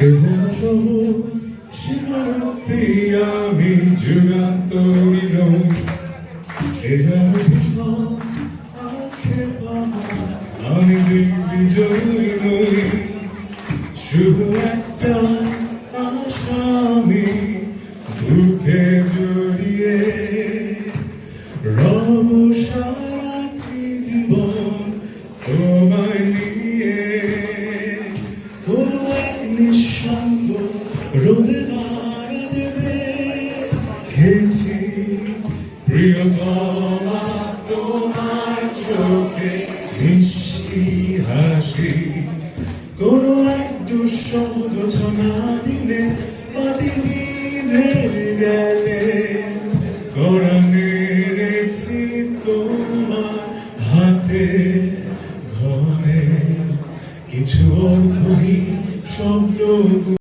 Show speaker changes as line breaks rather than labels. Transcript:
যেন সবুজ সীমান্তে আমি যুগান্তরী নই। এ যেন ভীষণ আক্ষেপা আমি দিগ্বিজয়ী নই। শুধু একটা আসামি বুকে জড়িয়ে রব সারাটি জীবন তোমায় নিয়ে রোদে দাঁড়াতে দেখেছি প্রিয়তমা তোমার চোখে মিষ্টি হাসি কোনো এক দুঃসহ যোজনা দিনে মাটি নিভে গেলে কড়া মেরেছি তোমার হাতে ঘরে কিছু অর্থহীন শব্দ